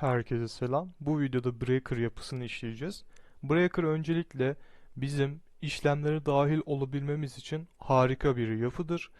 Herkese selam. Bu videoda breaker yapısını işleyeceğiz. Breaker öncelikle bizim işlemlere dahil olabilmemiz için harika bir yapıdır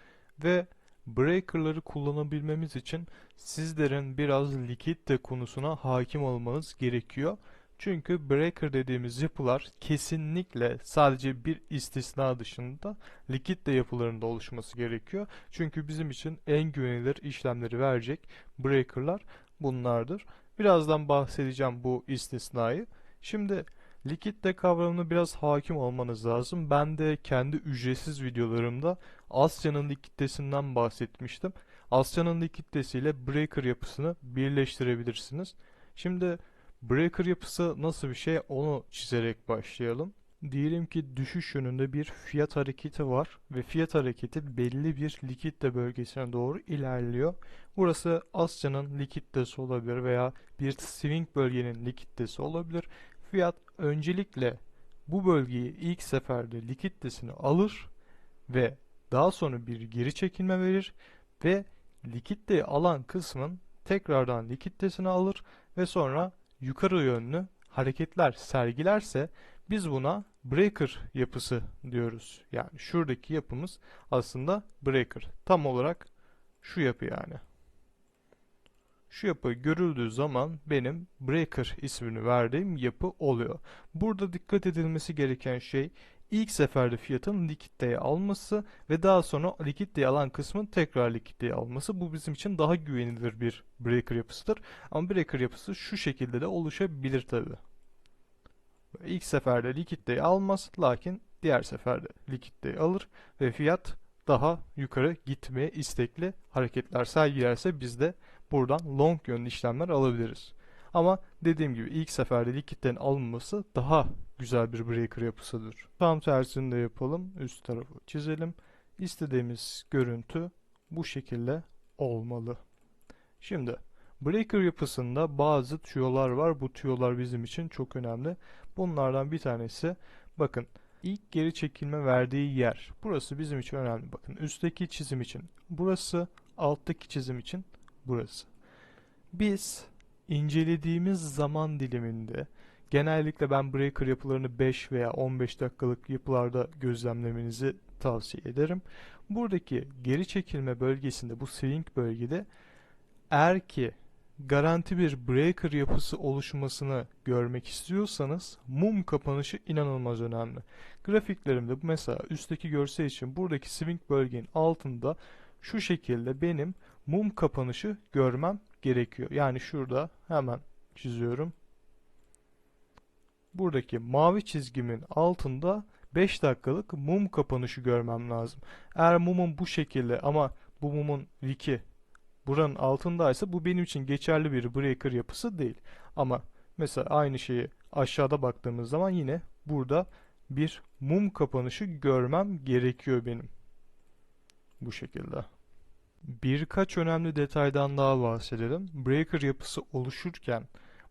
ve breaker'ları kullanabilmemiz için sizlerin biraz likidite konusuna hakim olmanız gerekiyor. Çünkü breaker dediğimiz yapılar kesinlikle sadece bir istisna dışında likidite yapılarında oluşması gerekiyor. Çünkü bizim için en güvenilir işlemleri verecek breaker'lar bunlardır. Birazdan bahsedeceğim bu istisnayı. Şimdi likitte kavramına biraz hakim olmanız lazım. Ben de kendi ücretsiz videolarımda Asya'nın likiditesinden bahsetmiştim. Asya'nın likiditesiyle breaker yapısını birleştirebilirsiniz. Şimdi breaker yapısı nasıl bir şey onu çizerek başlayalım. Diyelim ki düşüş yönünde bir fiyat hareketi var ve fiyat hareketi belli bir likitte bölgesine doğru ilerliyor. Burası Asya'nın likiditesi olabilir veya bir swing bölgenin likiditesi olabilir. Fiyat öncelikle bu bölgeyi ilk seferde likiditesini alır ve daha sonra bir geri çekilme verir ve likiditeyi alan kısmın tekrardan likiditesini alır ve sonra yukarı yönlü hareketler sergilerse biz buna breaker yapısı diyoruz. Yani şuradaki yapımız aslında breaker. Tam olarak şu yapı yani. Şu yapı görüldüğü zaman benim breaker ismini verdiğim yapı oluyor. Burada dikkat edilmesi gereken şey ilk seferde fiyatın likiditeyi alması ve daha sonra likiditeyi alan kısmın tekrar likiditeyi alması. Bu bizim için daha güvenilir bir breaker yapısıdır. Ama breaker yapısı şu şekilde de oluşabilir tabi. İlk seferde likiditeyi almaz lakin diğer seferde likiditeyi alır ve fiyat daha yukarı gitmeye istekli hareketler sergilerse biz de buradan long yönlü işlemler alabiliriz. Ama dediğim gibi ilk seferde likiditenin alınması daha güzel bir breaker yapısıdır. Tam tersini de yapalım. Üst tarafı çizelim. İstediğimiz görüntü bu şekilde olmalı. Şimdi breaker yapısında bazı tüyolar var. Bu tüyolar bizim için çok önemli. Bunlardan bir tanesi bakın ilk geri çekilme verdiği yer. Burası bizim için önemli. Bakın üstteki çizim için burası, alttaki çizim için burası. Biz incelediğimiz zaman diliminde genellikle ben breaker yapılarını 5 veya 15 dakikalık yapılarda gözlemlemenizi tavsiye ederim. Buradaki geri çekilme bölgesinde bu swing bölgede eğer ki garanti bir breaker yapısı oluşmasını görmek istiyorsanız mum kapanışı inanılmaz önemli. Grafiklerimde mesela üstteki görsel için buradaki swing bölgenin altında şu şekilde benim mum kapanışı görmem gerekiyor. Yani şurada hemen çiziyorum. Buradaki mavi çizgimin altında 5 dakikalık mum kapanışı görmem lazım. Eğer mumun bu şekilde ama bu mumun wiki buranın altındaysa bu benim için geçerli bir breaker yapısı değil. Ama mesela aynı şeyi aşağıda baktığımız zaman yine burada bir mum kapanışı görmem gerekiyor benim. Bu şekilde. Birkaç önemli detaydan daha bahsedelim. Breaker yapısı oluşurken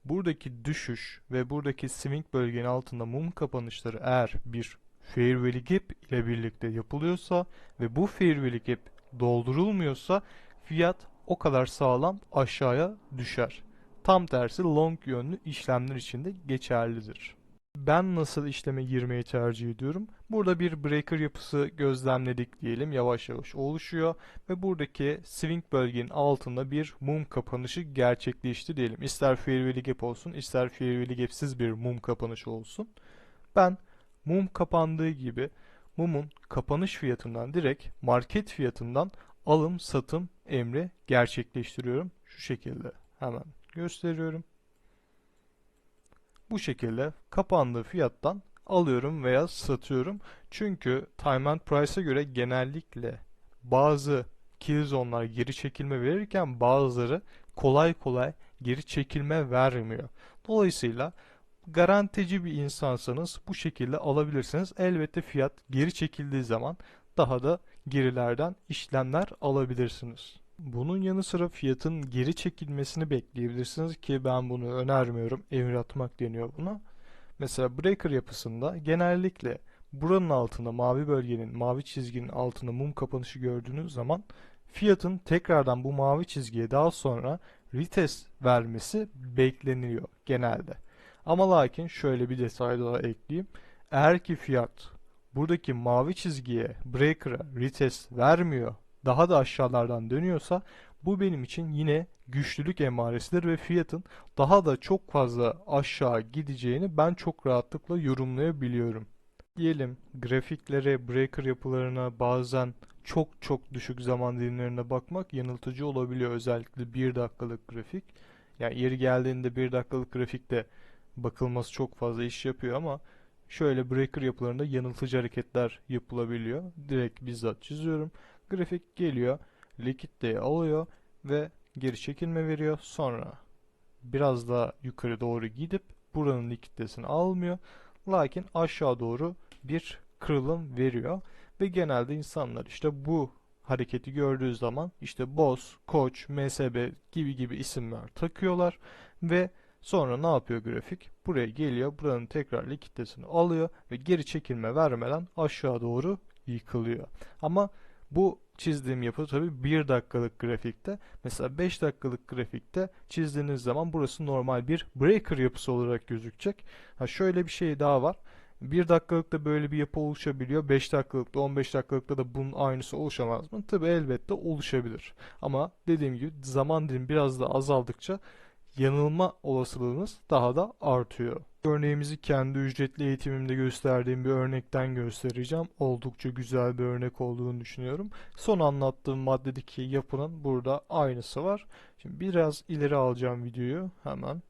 buradaki düşüş ve buradaki swing bölgenin altında mum kapanışları eğer bir fair value gap ile birlikte yapılıyorsa ve bu fair value gap doldurulmuyorsa fiyat o kadar sağlam aşağıya düşer. Tam tersi long yönlü işlemler için de geçerlidir. Ben nasıl işleme girmeyi tercih ediyorum? Burada bir breaker yapısı gözlemledik diyelim yavaş yavaş oluşuyor ve buradaki swing bölgenin altında bir mum kapanışı gerçekleşti diyelim. İster fair value gap olsun ister fair value gap'siz bir mum kapanışı olsun. Ben mum kapandığı gibi mumun kapanış fiyatından direkt market fiyatından alım satım emri gerçekleştiriyorum. Şu şekilde hemen gösteriyorum. Bu şekilde kapandığı fiyattan alıyorum veya satıyorum. Çünkü time and price'a göre genellikle bazı kill zone'lar geri çekilme verirken bazıları kolay kolay geri çekilme vermiyor. Dolayısıyla garantici bir insansanız bu şekilde alabilirsiniz. Elbette fiyat geri çekildiği zaman daha da gerilerden işlemler alabilirsiniz. Bunun yanı sıra fiyatın geri çekilmesini bekleyebilirsiniz ki ben bunu önermiyorum. Emir atmak deniyor buna. Mesela breaker yapısında genellikle buranın altında mavi bölgenin, mavi çizginin altında mum kapanışı gördüğünüz zaman fiyatın tekrardan bu mavi çizgiye daha sonra retest vermesi bekleniyor genelde. Ama lakin şöyle bir detay daha ekleyeyim. Eğer ki fiyat buradaki mavi çizgiye breaker'a retest vermiyor, daha da aşağılardan dönüyorsa bu benim için yine güçlülük emaresidir ve fiyatın daha da çok fazla aşağı gideceğini ben çok rahatlıkla yorumlayabiliyorum. Diyelim grafiklere, breaker yapılarına bazen çok çok düşük zaman dilimlerine bakmak yanıltıcı olabiliyor. Özellikle 1 dakikalık grafik. Yani yeri geldiğinde 1 dakikalık grafikte bakılması çok fazla iş yapıyor ama şöyle breaker yapılarında yanıltıcı hareketler yapılabiliyor. Direkt bizzat çiziyorum. Grafik geliyor, likiditeyi alıyor ve geri çekilme veriyor. Sonra biraz daha yukarı doğru gidip buranın likiditesini almıyor. Lakin aşağı doğru bir kırılım veriyor. Ve genelde insanlar işte bu hareketi gördüğü zaman işte Boss, Koç, MSB gibi gibi isimler takıyorlar ve sonra ne yapıyor grafik? Buraya geliyor, buranın tekrar likiditesini alıyor ve geri çekilme vermeden aşağı doğru yıkılıyor. Ama bu çizdiğim yapı tabi 1 dakikalık grafikte. Mesela 5 dakikalık grafikte çizdiğiniz zaman burası normal bir breaker yapısı olarak gözükecek. Ha şöyle bir şey daha var. 1 dakikalıkta böyle bir yapı oluşabiliyor. 5 dakikalıkta 15 dakikalıkta da bunun aynısı oluşamaz mı? Tabi elbette oluşabilir. Ama dediğim gibi zaman dilimi biraz da azaldıkça yanılma olasılığınız daha da artıyor. Örneğimizi kendi ücretli eğitimimde gösterdiğim bir örnekten göstereceğim. Oldukça güzel bir örnek olduğunu düşünüyorum. Son anlattığım maddedeki yapının burada aynısı var. Şimdi biraz ileri alacağım videoyu hemen.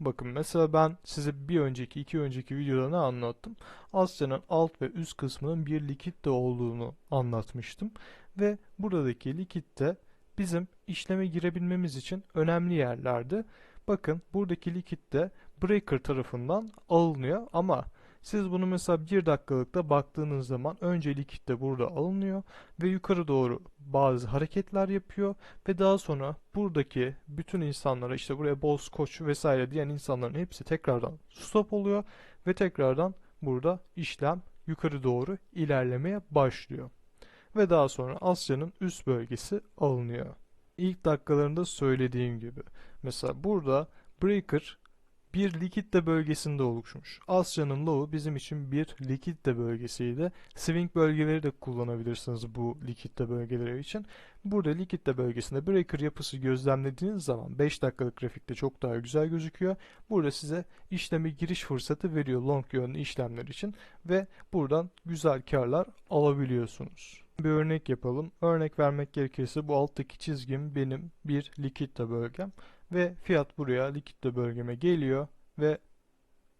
Bakın mesela ben size bir önceki iki önceki videoda ne anlattım? Asya'nın alt ve üst kısmının bir likitte olduğunu anlatmıştım. Ve buradaki likitte bizim işleme girebilmemiz için önemli yerlerdi. Bakın buradaki likitte breaker tarafından alınıyor ama siz bunu mesela bir dakikalıkta baktığınız zaman önce likit de burada alınıyor ve yukarı doğru bazı hareketler yapıyor ve daha sonra buradaki bütün insanlara işte buraya boss, koç vesaire diyen insanların hepsi tekrardan stop oluyor ve tekrardan burada işlem yukarı doğru ilerlemeye başlıyor. Ve daha sonra Asya'nın üst bölgesi alınıyor. İlk dakikalarında söylediğim gibi. Mesela burada breaker bir likitte bölgesinde oluşmuş. Asya'nın low'u bizim için bir likitte bölgesiydi. Swing bölgeleri de kullanabilirsiniz bu likitte bölgeleri için. Burada likitte bölgesinde breaker yapısı gözlemlediğiniz zaman 5 dakikalık grafikte çok daha güzel gözüküyor. Burada size işleme giriş fırsatı veriyor long yönlü işlemler için ve buradan güzel karlar alabiliyorsunuz. Bir örnek yapalım. Örnek vermek gerekirse bu alttaki çizgim benim bir likitte bölgem. Ve fiyat buraya likitte bölgeme geliyor ve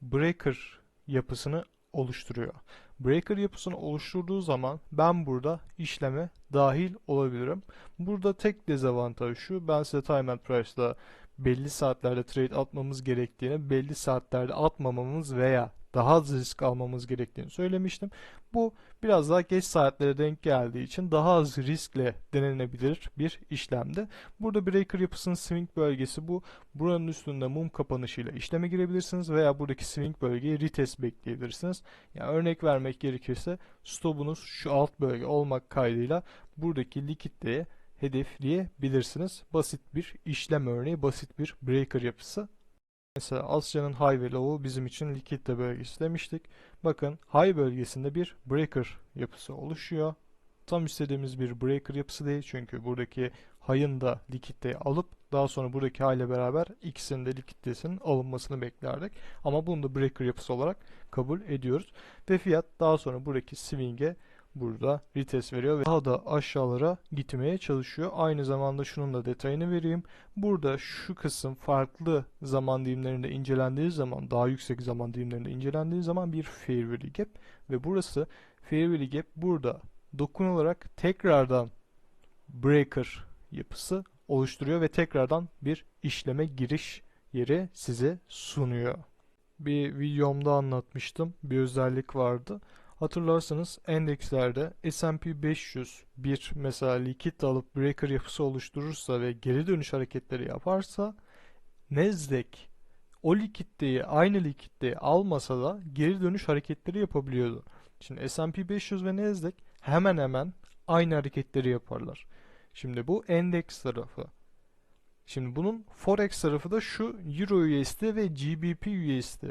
breaker yapısını oluşturuyor. Breaker yapısını oluşturduğu zaman ben burada işleme dahil olabilirim. Burada tek dezavantaj şu. Ben size time and price'da belli saatlerde trade atmamız gerektiğini, belli saatlerde atmamamız veya daha az risk almamız gerektiğini söylemiştim. Bu biraz daha geç saatlere denk geldiği için daha az riskle denenebilir bir işlemdi. Burada breaker yapısının swing bölgesi bu. Buranın üstünde mum kapanışıyla işleme girebilirsiniz veya buradaki swing bölgeyi retest bekleyebilirsiniz. Yani örnek vermek gerekirse stopunuz şu alt bölge olmak kaydıyla buradaki likiditeye hedefleyebilirsiniz. Basit bir işlem örneği, basit bir breaker yapısı. Mesela Asya'nın high ve low'u bizim için likitte bölgesi demiştik. Bakın high bölgesinde bir breaker yapısı oluşuyor. Tam istediğimiz bir breaker yapısı değil çünkü buradaki high'ın da likiditeyi alıp daha sonra buradaki high ile beraber ikisinin de likiditesinin alınmasını beklerdik. Ama bunu da breaker yapısı olarak kabul ediyoruz. Ve fiyat daha sonra buradaki swing'e burada retest veriyor ve daha da aşağılara gitmeye çalışıyor. Aynı zamanda şunun da detayını vereyim. Burada şu kısım farklı zaman dilimlerinde incelendiği zaman daha yüksek zaman dilimlerinde incelendiği zaman bir fair value gap ve burası fair value gap burada dokunularak tekrardan breaker yapısı oluşturuyor ve tekrardan bir işleme giriş yeri size sunuyor. Bir videomda anlatmıştım. Bir özellik vardı. Hatırlarsanız endekslerde S&P 500 bir mesela likit alıp breaker yapısı oluşturursa ve geri dönüş hareketleri yaparsa Nasdaq o likiditeyi aynı likiditeyi almasa da geri dönüş hareketleri yapabiliyordu. Şimdi S&P 500 ve Nasdaq hemen hemen aynı hareketleri yaparlar. Şimdi bu endeks tarafı. Şimdi bunun Forex tarafı da şu Euro USD ve GBP USD.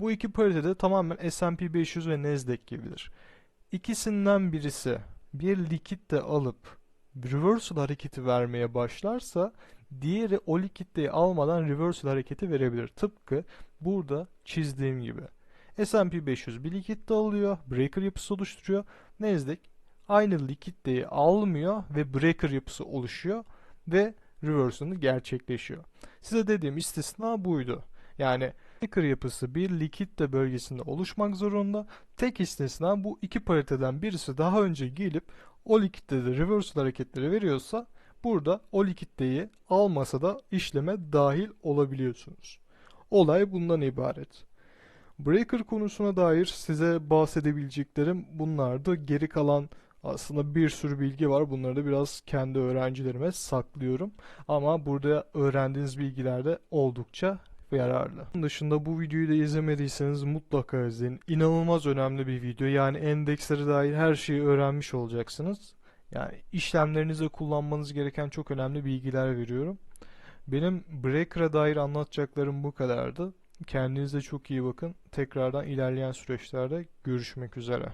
Bu iki parite de tamamen S&P 500 ve Nasdaq gibidir. İkisinden birisi bir likit de alıp reversal hareketi vermeye başlarsa diğeri o likiditeyi almadan reversal hareketi verebilir. Tıpkı burada çizdiğim gibi. S&P 500 bir likitte alıyor, breaker yapısı oluşturuyor. Nasdaq aynı likiditeyi almıyor ve breaker yapısı oluşuyor ve reversal'ı gerçekleşiyor. Size dediğim istisna buydu. Yani breaker yapısı bir likitte bölgesinde oluşmak zorunda. Tek istisna bu iki pariteden birisi daha önce gelip o likittede reversal hareketleri veriyorsa burada o likiditeyi almasa da işleme dahil olabiliyorsunuz. Olay bundan ibaret. Breaker konusuna dair size bahsedebileceklerim bunlardı. Geri kalan aslında bir sürü bilgi var. Bunları da biraz kendi öğrencilerime saklıyorum. Ama burada öğrendiğiniz bilgiler de oldukça yararlı. Bunun dışında bu videoyu da izlemediyseniz mutlaka izleyin. İnanılmaz önemli bir video. Yani endekslere dair her şeyi öğrenmiş olacaksınız. Yani işlemlerinizde kullanmanız gereken çok önemli bilgiler veriyorum. Benim Breaker'a dair anlatacaklarım bu kadardı. Kendinize çok iyi bakın. Tekrardan ilerleyen süreçlerde görüşmek üzere.